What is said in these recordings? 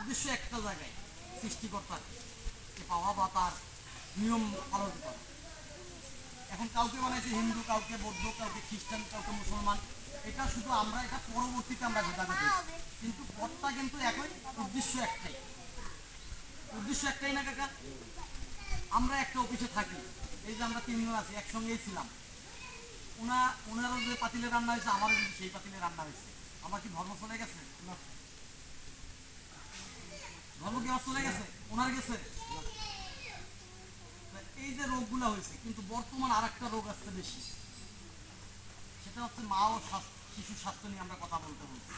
উদ্দেশ্য একটা জায়গায় সৃষ্টিকর্তার পাওয়া বা তার নিয়ম পালন করা। এখন কাউকে বানাইছে হিন্দু, কাউকে বৌদ্ধ, কাউকে খ্রিস্টান, কাউকে মুসলমান, এটা শুধু আমরা, এটা পরবর্তীতে আমরা ভেদাভেদ কিন্তু পথটা কিন্তু একই, উদ্দেশ্য একটাই। উদ্দেশ্য একটাই না কাকা? আমরা একটা অফিসে থাকি, এই যে আমরা তিনজন আছি, একসঙ্গেই ছিলাম। ওনা ওনারও যে পাতিলে রান্না হয়েছে, আমারও কিন্তু সেই পাতিলে রান্না হয়েছে। আমার কি ধর্ম চলে গেছে? ধর্ম কি আমার চলে গেছে, ওনার গেছে। এই যে রোগগুলো হয়েছে, কিন্তু বর্তমান আর একটা রোগ আসছে বেশি। সেটা হচ্ছে মা ও শিশুর স্বাস্থ্য নিয়ে আমরা কথা বলতে বলছি।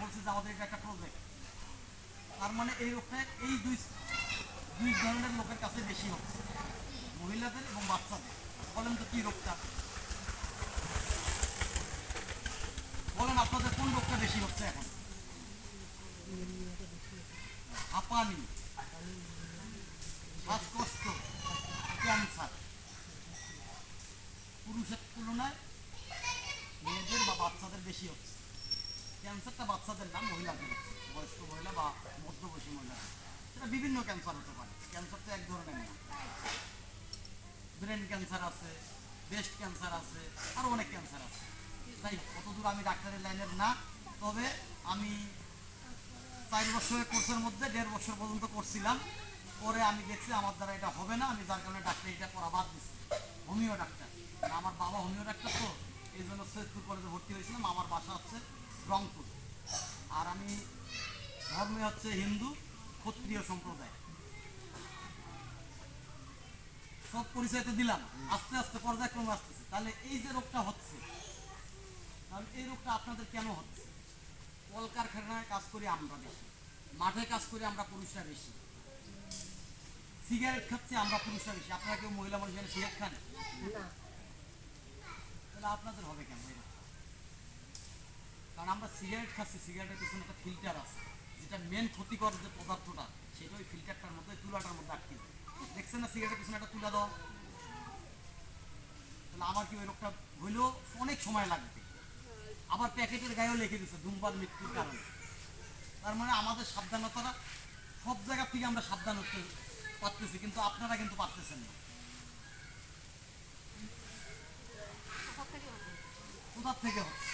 বলছি যে আমাদের এটা একটা প্রজেক্ট তার মানে এই রোগটা এই দুই দুই ধরনের লোকের কাছে বেশি হচ্ছে। মহিলাদের এবং বাচ্চাদের। বলেন তো কি রোগটা? বলেন আপনাদের কোন রোগটা বেশি হচ্ছে এখন? হাঁপানি শ্বাসকষ্ট ক্যান্সার পুরুষের তুলনায় মেয়েদের বা বাচ্চাদের বেশি হচ্ছে ক্যান্সারটা বাচ্চাদের না মহিলাদের বয়স্ক মহিলা বা মধ্যবয়সী মহিলা সেটা বিভিন্ন ক্যান্সার হতে পারে ক্যান্সার তো এক ধরনের না ব্রেন ক্যান্সার আছে ব্রেস্ট ক্যান্সার আছে আরও অনেক ক্যান্সার আছে তাই অতদূর আমি ডাক্তারের লাইনের না তবে আমি চার বছরের কোর্সের মধ্যে, দেড় বছর পর্যন্ত করছিলাম। পরে আমি দেখছি আমার দ্বারা এটা হবে না, আমি যার কারণে ডাক্তার এটা করা বাদ দিচ্ছি হোমিও ডাক্তার। মানে আমার বাবা হোমিও ডাক্তার তো, এই জন্য সৈয়দপুর কলেজে ভর্তি হয়েছিলাম, আমার বাসা হচ্ছে রংপুর। আর আমি ধর্মে হচ্ছে হিন্দু, ক্ষত্রিয় সম্প্রদায়। সব পরিচয় তো দিলাম। আস্তে আস্তে পর্যায়ক্রমে আসতেছে। তাহলে এই যে রোগটা হচ্ছে, তাহলে এই রোগটা আপনাদের কেন হচ্ছে? কলকারখানায় কাজ করি আমরা বেশি। মাঠে কাজ করি আমরা পুরুষরা বেশি। সিগারেট খাচ্ছি আমরা পুরুষরা বেশি। আপনারা কেউ মহিলা মানুষ সিগারেট খান? তাহলে আপনাদের হবে কেন কারণ আমরা সিগারেট খাচ্ছি সিগারেটের পিছনে একটা ফিল্টার আছে। যেটা মেন ক্ষতিকর যে পদার্থটা সেটা ওই ফিল্টারটার মধ্যে তুলাটার মধ্যে আটকে। দেখছেন না সিগারেটের পিছনে একটা তুলা দাও তাহলে আমার কি ওই রোগটা হইলেও অনেক সময় লাগবে। আবার প্যাকেটের গায়েও লিখে দিচ্ছে ধূমপান মৃত্যুর কারণে। তার মানে আমাদের সাবধানতাটা সব জায়গা থেকে আমরা সাবধান হতে পারতেছি কিন্তু আপনারা কিন্তু পারতেছেন না। কোথার থেকে হচ্ছে?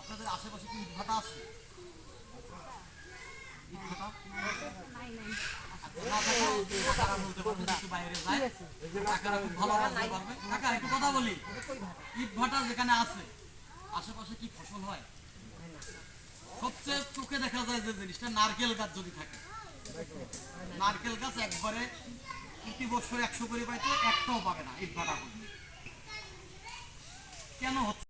আপনাদের আশেপাশে কি ইটভাটা আছে? কথা বলি। ইটভাটা যেখানে আছে আশেপাশে কি ফসল হয়? সবচেয়ে চোখে দেখা যায় যে জিনিসটা নারকেল গাছ যদি থাকে। নারকেল গাছ একবারে প্রতি বছর একশো করে পাইতো, একটাও পাবে না ইট ভাটা কেন হচ্ছে?